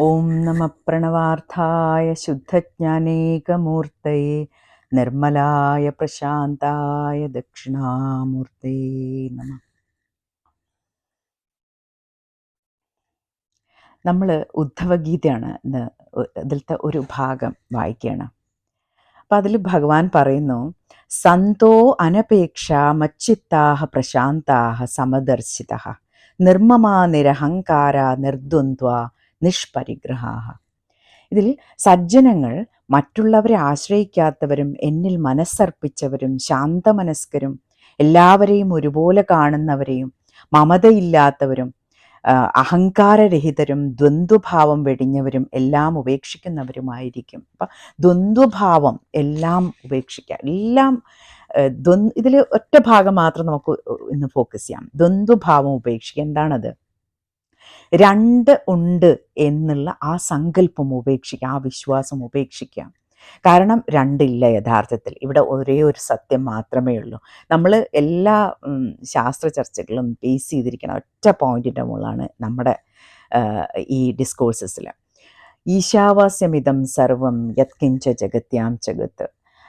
ഓം നമ പ്രണവാർത്ഥായ ശുദ്ധജ്ഞാനേകമൂർത്തയെ നിർമ്മലായ പ്രശാന്തായ ദക്ഷിണാമൂർത്തേ നമ. നമ്മൾ ഉദ്ധവഗീതയാണ് ഇന്ന് ഇതിലത്തെ ഒരു ഭാഗം വായിക്കുകയാണ്. അപ്പം അതിൽ ഭഗവാൻ പറയുന്നു സന്തോ അനപേക്ഷ മച്ചിത്താഹ പ്രശാന്താഹ സമദർശിത നിർമ്മമാ നിരഹങ്കാര നിർദ്വന്ദ്വ നിഷ്പരിഗ്രഹാഹ. ഇതിൽ സജ്ജനങ്ങൾ മറ്റുള്ളവരെ ആശ്രയിക്കാത്തവരും എന്നിൽ മനസ്സർപ്പിച്ചവരും ശാന്തമനസ്കരും എല്ലാവരെയും ഒരുപോലെ കാണുന്നവരെയും മമതയില്ലാത്തവരും അഹങ്കാരരഹിതരും ദ്വന്ദ്വഭാവം വെടിഞ്ഞവരും എല്ലാം ഉപേക്ഷിക്കുന്നവരുമായിരിക്കും. അപ്പം ദ്വന്ദ്വഭാവം എല്ലാം ഉപേക്ഷിക്കുക എല്ലാം ദ്വന്ദ് ഇതിൽ ഒറ്റ ഭാഗം മാത്രം നമുക്ക് ഇന്ന് ഫോക്കസ് ചെയ്യാം. ദ്വന്ദ്വഭാവം ഉപേക്ഷിക്കുക. എന്താണത്? രണ്ട് ഉണ്ട് എന്നുള്ള ആ സങ്കല്പം ഉപേക്ഷിക്കുക ആ വിശ്വാസം ഉപേക്ഷിക്കുക. കാരണം രണ്ടില്ല യഥാർത്ഥത്തിൽ. ഇവിടെ ഒരേ ഒരു സത്യം മാത്രമേ ഉള്ളൂ. നമ്മൾ എല്ലാ ശാസ്ത്ര ചർച്ചകളും ബേസ് ചെയ്തിരിക്കുന്ന ഒറ്റ പോയിന്റിന്റെ മുകളാണ് നമ്മുടെ ഈ ഡിസ്കോഴ്സസിൽ ഈശാവാസ്യമിതം സർവം യത്കിഞ്ച ജഗത്യാം ജഗത്ത്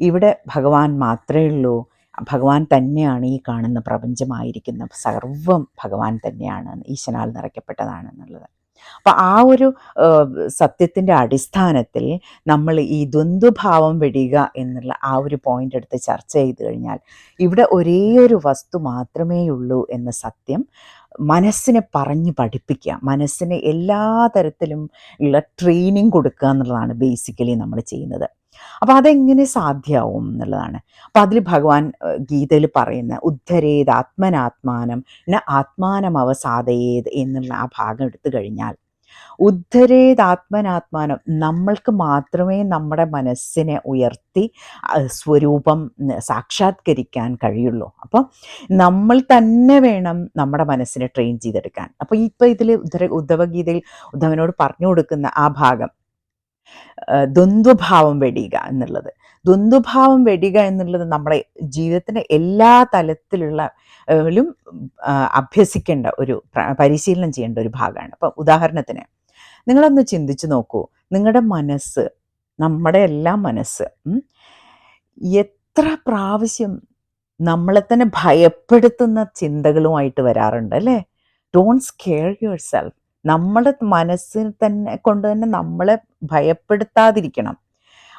ഇവിടെ ഭഗവാൻ മാത്രമേ ഉള്ളൂ. ഭഗവാൻ തന്നെയാണ് ഈ കാണുന്ന പ്രപഞ്ചമായിരിക്കുന്ന സർവം ഭഗവാൻ തന്നെയാണ് ഈശനാൽ നിറയ്ക്കപ്പെട്ടതാണ് എന്നുള്ളത് അപ്പം ആ ഒരു സത്യത്തിന്റെ അടിസ്ഥാനത്തിൽ നമ്മൾ ഈ ദ്വന്ദ്ഭാവം വെടിയുക എന്നുള്ള ആ ഒരു പോയിന്റ് എടുത്ത് ചർച്ച ചെയ്ത് കഴിഞ്ഞാൽ ഇവിടെ ഒരേ ഒരു വസ്തു മാത്രമേ ഉള്ളൂ എന്ന സത്യം മനസ്സിനെ പറഞ്ഞ് പഠിപ്പിക്കുക മനസ്സിന് എല്ലാ തരത്തിലും ഉള്ള ട്രെയിനിങ് കൊടുക്കുക എന്നുള്ളതാണ് ബേസിക്കലി നമ്മൾ ചെയ്യുന്നത്. അപ്പോൾ അതെങ്ങനെ സാധ്യമാവും എന്നുള്ളതാണ്. അപ്പം അതിൽ ഭഗവാൻ ഗീതയിൽ പറയുന്ന ഉദ്ധരേത് ആത്മനാത്മാനം ന ആത്മാനം അവസാദയേത് എന്നുള്ള ആ ഭാഗം എടുത്തു കഴിഞ്ഞാൽ ഉദ്ധരേത് ആത്മനാത്മാനം നമ്മൾക്ക് മാത്രമേ നമ്മുടെ മനസ്സിനെ ഉയർത്തി സ്വരൂപം സാക്ഷാത്കരിക്കാൻ കഴിയുള്ളൂ. അപ്പം നമ്മൾ തന്നെ വേണം നമ്മുടെ മനസ്സിനെ ട്രെയിൻ ചെയ്തെടുക്കാൻ. അപ്പോൾ ഇപ്പം ഇതിൽ ഉദ്ധര ഉദ്ധവഗീതയിൽ ഉദ്ധവനോട് പറഞ്ഞു കൊടുക്കുന്ന ആ ഭാഗം ദ്വന്ദ്വഭാവം വെടിയുക എന്നുള്ളത്. ദ്വന്ദ്വഭാവം വെടിയുക എന്നുള്ളത് നമ്മുടെ ജീവിതത്തിന്റെ എല്ലാ തലത്തിലുള്ള അഭ്യസിക്കേണ്ട ഒരു പരിശീലനം ചെയ്യേണ്ട ഒരു ഭാഗമാണ്. അപ്പം ഉദാഹരണത്തിന് നിങ്ങളൊന്ന് ചിന്തിച്ചു നോക്കൂ. നിങ്ങളുടെ മനസ്സ് നമ്മുടെ എല്ലാ മനസ്സ് എത്ര പ്രാവശ്യം നമ്മളെ തന്നെ ഭയപ്പെടുത്തുന്ന ചിന്തകളുമായിട്ട് വരാറുണ്ട് അല്ലേ? ഡോണ്ട് സ്കെയർ യുവർ സെൽഫ് നമ്മുടെ മനസ്സിൽ തന്നെ കൊണ്ട് തന്നെ നമ്മളെ ഭയപ്പെടുത്താതിരിക്കണം.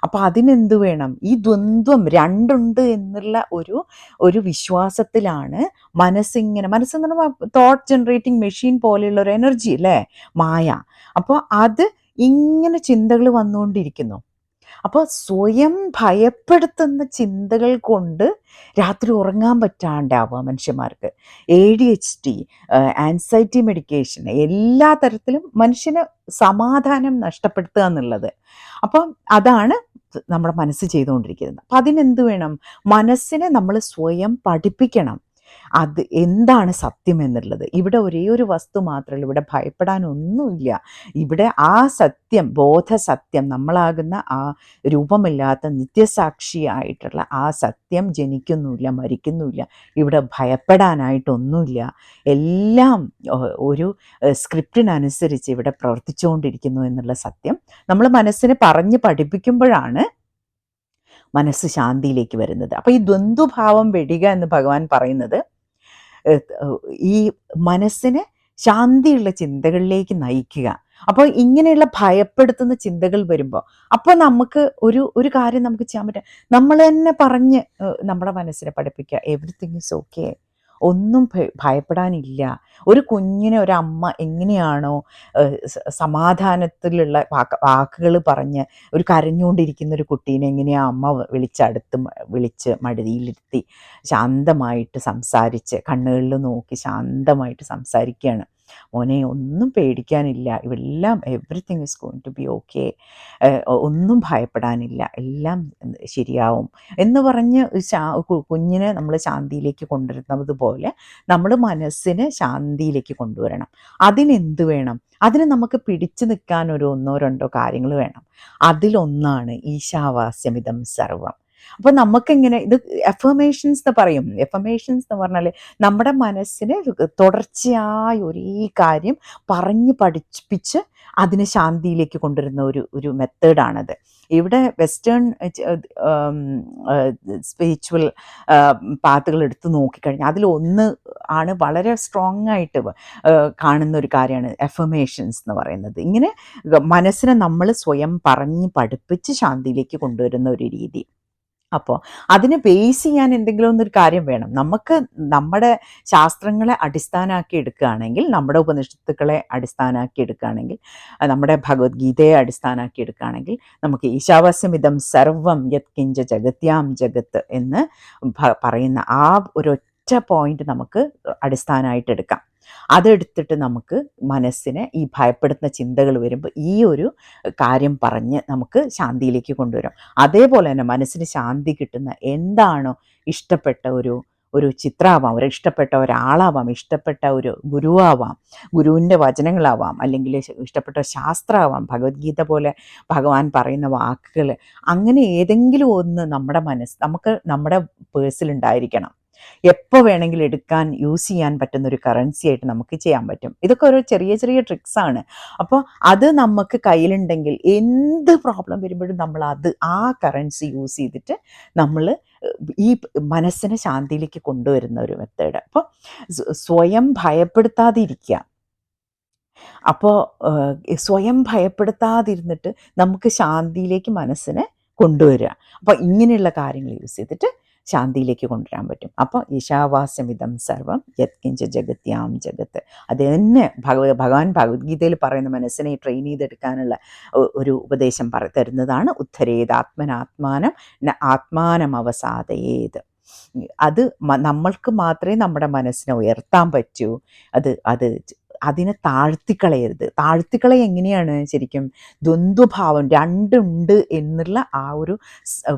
അപ്പൊ അതിനെന്ത് വേണം? ഈ ദ്വന്ദ്വം രണ്ടുണ്ട് എന്നുള്ള ഒരു ഒരു വിശ്വാസത്തിലാണ് മനസ്സിങ്ങനെ പറയുമ്പോൾ തോട്ട് ജനറേറ്റിംഗ് മെഷീൻ പോലെയുള്ള ഒരു എനർജി അല്ലേ മായ. അപ്പോൾ അത് ഇങ്ങനെ ചിന്തകൾ വന്നുകൊണ്ടിരിക്കുന്നു. അപ്പോൾ സ്വയം ഭയപ്പെടുത്തുന്ന ചിന്തകൾ കൊണ്ട് രാത്രി ഉറങ്ങാൻ പറ്റാണ്ടാവുക മനുഷ്യന്മാർക്ക്. A D H D anxiety medication എല്ലാ തരത്തിലും മനുഷ്യന് സമാധാനം നഷ്ടപ്പെടുത്തുക എന്നുള്ളത്. അപ്പം അതാണ് നമ്മുടെ മനസ്സ് ചെയ്തുകൊണ്ടിരിക്കുന്നത്. അപ്പം അതിനെന്ത് വേണം? മനസ്സിനെ നമ്മൾ സ്വയം പഠിപ്പിക്കണം. അത് എന്താണ് സത്യം എന്നുള്ളത്. ഇവിടെ ഒരേ ഒരു വസ്തു മാത്രമല്ല ഇവിടെ ഭയപ്പെടാനൊന്നുമില്ല. ഇവിടെ ആ സത്യം ബോധസത്യം നമ്മളാകുന്ന ആ രൂപമില്ലാത്ത നിത്യസാക്ഷിയായിട്ടുള്ള ആ സത്യം ജനിക്കുന്നുമില്ല മരിക്കുന്നുമില്ല. ഇവിടെ ഭയപ്പെടാനായിട്ടൊന്നുമില്ല. എല്ലാം ഒരു സ്ക്രിപ്റ്റിനനുസരിച്ച് ഇവിടെ പ്രവർത്തിച്ചുകൊണ്ടിരിക്കുന്നു എന്നുള്ള സത്യം നമ്മൾ മനസ്സിനെ പറഞ്ഞ് പഠിപ്പിക്കുമ്പോഴാണ് മനസ്സ് ശാന്തിയിലേക്ക് വരുന്നത്. അപ്പോൾ ഈ ദ്വന്ദ്ഭാവം വെടിക എന്ന് ഭഗവാൻ പറയുന്നത് ഈ മനസ്സിനെ ശാന്തിയുള്ള ചിന്തകളിലേക്ക് നയിക്കുക. അപ്പോൾ ഇങ്ങനെയുള്ള ഭയപ്പെടുത്തുന്ന ചിന്തകൾ വരുമ്പോൾ അപ്പോൾ നമുക്ക് ഒരു ഒരു കാര്യം നമുക്ക് ചെയ്യാൻ പറ്റുക നമ്മൾ തന്നെ പറഞ്ഞ് നമ്മുടെ മനസ്സിനെ പഠിപ്പിക്കുക. എവറിത്തിങ് ഈസ് ഓക്കെ ഒന്നും ഭയപ്പെടാനില്ല. ഒരു കുഞ്ഞിനെ ഒരു അമ്മ എങ്ങനെയാണോ സമാധാനത്തിലുള്ള വാക്കുകൾ പറഞ്ഞ് ഒരു കരഞ്ഞുകൊണ്ടിരിക്കുന്ന ഒരു കുട്ടീനെ എങ്ങനെയാ അമ്മ വിളിച്ചടുത്ത് വിളിച്ച് മടുതിയിലിരുത്തി ശാന്തമായിട്ട് സംസാരിച്ച് കണ്ണുകളിൽ നോക്കി ശാന്തമായിട്ട് സംസാരിക്കുകയാണ് മോനെ ഒന്നും പേടിക്കാനില്ല. ഇവെല്ലാം everything is going to be okay ഒന്നും ഭയപ്പെടാനില്ല. എല്ലാം ശരിയാവും. എന്ന് പറഞ്ഞ് കുഞ്ഞിനെ നമ്മൾ ശാന്തിയിലേക്ക് കൊണ്ടുവരുന്നത് പോലെ നമ്മൾ മനസ്സിനെ ശാന്തിയിലേക്ക് കൊണ്ടുവരണം. അതിനെന്ത് വേണം? അതിന് നമുക്ക് പിടിച്ചു നിൽക്കാൻ ഒരു ഒന്നോ രണ്ടോ കാര്യങ്ങൾ വേണം. അതിലൊന്നാണ് ഈശാവാസ്യമിതം സർവം. അപ്പോൾ നമുക്കിങ്ങനെ ഇത് എഫമേഷൻസ് എന്ന് പറയും. എഫമേഷൻസ് എന്ന് പറഞ്ഞാൽ നമ്മുടെ മനസ്സിന് തുടർച്ചയായ ഒരേ കാര്യം പറഞ്ഞ് പഠിപ്പിച്ച് അതിനെ ശാന്തിയിലേക്ക് കൊണ്ടുവരുന്ന ഒരു ഒരു മെത്തേഡാണത് ഇവിടെ വെസ്റ്റേൺ സ്പിരിച്വൽ പാത്തുകൾ എടുത്ത് നോക്കിക്കഴിഞ്ഞാൽ അതിലൊന്ന് ആണ് വളരെ സ്ട്രോങ് ആയിട്ട് കാണുന്ന ഒരു കാര്യമാണ് എഫമേഷൻസ് എന്ന് പറയുന്നത്. ഇങ്ങനെ മനസ്സിനെ നമ്മൾ സ്വയം പറഞ്ഞ് പഠിപ്പിച്ച് ശാന്തിയിലേക്ക് കൊണ്ടുവരുന്ന ഒരു രീതി. അപ്പോൾ അതിനെ ബേസ് ചെയ്യാൻ എന്തെങ്കിലും ഒന്നൊരു കാര്യം വേണം. നമുക്ക് നമ്മുടെ ശാസ്ത്രങ്ങളെ അടിസ്ഥാനമാക്കി എടുക്കുകയാണെങ്കിൽ നമ്മുടെ ഉപനിഷത്തുക്കളെ അടിസ്ഥാനമാക്കി എടുക്കുകയാണെങ്കിൽ നമ്മുടെ ഭഗവത്ഗീതയെ അടിസ്ഥാനമാക്കി എടുക്കുകയാണെങ്കിൽ നമുക്ക് ഈശാവാസ്യമിതം സർവം യത്കിഞ്ച ജഗത്യാം ജഗത്ത് എന്ന് പറയുന്ന ആ ഒരൊറ്റ പോയിന്റ് നമുക്ക് അടിസ്ഥാനമായിട്ട് എടുക്കാം. അതെടുത്തിട്ട് നമുക്ക് മനസ്സിനെ ഈ ഭയപ്പെടുത്തുന്ന ചിന്തകൾ വരുമ്പോൾ ഈ ഒരു കാര്യം പറഞ്ഞ് നമുക്ക് ശാന്തിയിലേക്ക് കൊണ്ടുവരും. അതേപോലെ തന്നെ മനസ്സിന് ശാന്തി കിട്ടുന്ന എന്താണോ ഇഷ്ടപ്പെട്ട ഒരു ഒരു ചിത്രമാവാം ഒരു ഇഷ്ടപ്പെട്ട ഒരാളാവാം ഇഷ്ടപ്പെട്ട ഒരു ഗുരുവാവാം ഗുരുവിന്റെ വചനങ്ങളാവാം അല്ലെങ്കിൽ ഇഷ്ടപ്പെട്ട ശാസ്ത്രമാവാം ഭഗവത്ഗീത പോലെ ഭഗവാൻ പറയുന്ന വാക്കുകൾ അങ്ങനെ ഏതെങ്കിലും ഒന്ന് നമ്മുടെ മനസ്സ് നമുക്ക് നമ്മുടെ പേഴ്സിലുണ്ടായിരിക്കണം എപ്പോൾ വേണമെങ്കിലും എടുക്കാൻ യൂസ് ചെയ്യാൻ പറ്റുന്ന ഒരു കറൻസി ആയിട്ട് നമുക്ക് ചെയ്യാൻ പറ്റും. ഇതൊക്കെ ഓരോ ചെറിയ ചെറിയ ട്രിക്സ് ആണ്. അപ്പോൾ അത് നമുക്ക് കയ്യിലുണ്ടെങ്കിൽ എന്ത് പ്രോബ്ലം വരുമ്പോഴും നമ്മൾ അത് ആ കറൻസി യൂസ് ചെയ്തിട്ട് നമ്മൾ ഈ മനസ്സിനെ ശാന്തിയിലേക്ക് കൊണ്ടുവരുന്ന ഒരു മെത്തേഡ് അപ്പോൾ സ്വയം ഭയപ്പെടുത്താതിരിക്കുക. അപ്പോൾ സ്വയം ഭയപ്പെടുത്താതിരുന്നിട്ട് നമുക്ക് ശാന്തിയിലേക്ക് മനസ്സിനെ കൊണ്ടുവരിക. അപ്പോൾ ഇങ്ങനെയുള്ള കാര്യങ്ങൾ യൂസ് ചെയ്തിട്ട് ശാന്തിയിലേക്ക് കൊണ്ടുവരാൻ പറ്റും. അപ്പോൾ ഈശാവാസ്യമിതം സർവം യത്കിഞ്ച ജഗത്യാം ജഗത്ത്. അത് തന്നെ ഭഗവ ഭഗവാൻ ഭഗവത്ഗീതയിൽ പറയുന്ന മനസ്സിനെ ട്രെയിൻ ചെയ്തെടുക്കാനുള്ള ഒരു ഉപദേശം പറ തരുന്നതാണ് ഉദ്ധരേത് ആത്മനാത്മാനം ആത്മാനം അവസാദയേത്. അത് നമ്മൾക്ക് മാത്രമേ നമ്മുടെ മനസ്സിനെ ഉയർത്താൻ പറ്റൂ. അത് അത് അതിനെ താഴ്ത്തിക്കളയരുത്. താഴ്ത്തിക്കളയ എങ്ങനെയാണ് ശരിക്കും ദ്വന്ദ്വഭാവം രണ്ടുണ്ട് എന്നുള്ള ആ ഒരു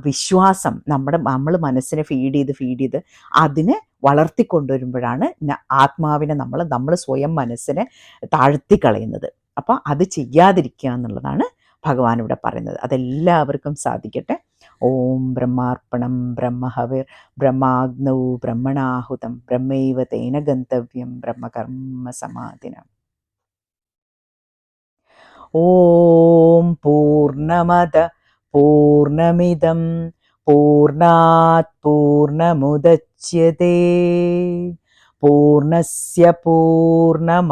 വിശ്വാസം നമ്മുടെ നമ്മൾ മനസ്സിനെ ഫീഡ് ചെയ്ത് ഫീഡ് ചെയ്ത് അതിനെ വളർത്തിക്കൊണ്ടുവരുമ്പോഴാണ് ആത്മാവിനെ നമ്മൾ നമ്മൾ സ്വയം മനസ്സിനെ താഴ്ത്തിക്കളയുന്നത്. അപ്പോൾ അത് ചെയ്യാതിരിക്കുക എന്നുള്ളതാണ് ഭഗവാൻ ഇവിടെ പറയുന്നത്. അതെല്ലാവർക്കും സാധിക്കട്ടെ. ഓം ബ്രഹ്മാർപ്പണം ബ്രഹ്മഹവിർ ബ്രഹ്മാഗ്നൗ ബ്രഹ്മണാഹുതം ബ്രഹ്മൈവ തേന ഗന്തവ്യം ബ്രഹ്മകർമ്മ സമാധിനം ഓം പൂർണമത പൂർണമിതം പൂർണാത് പൂർണമുദച്യത്തെ പൂർണസ്യ പൂർണമാദായ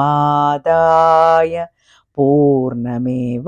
പൂർണമേവാവശിഷ്യത്തെ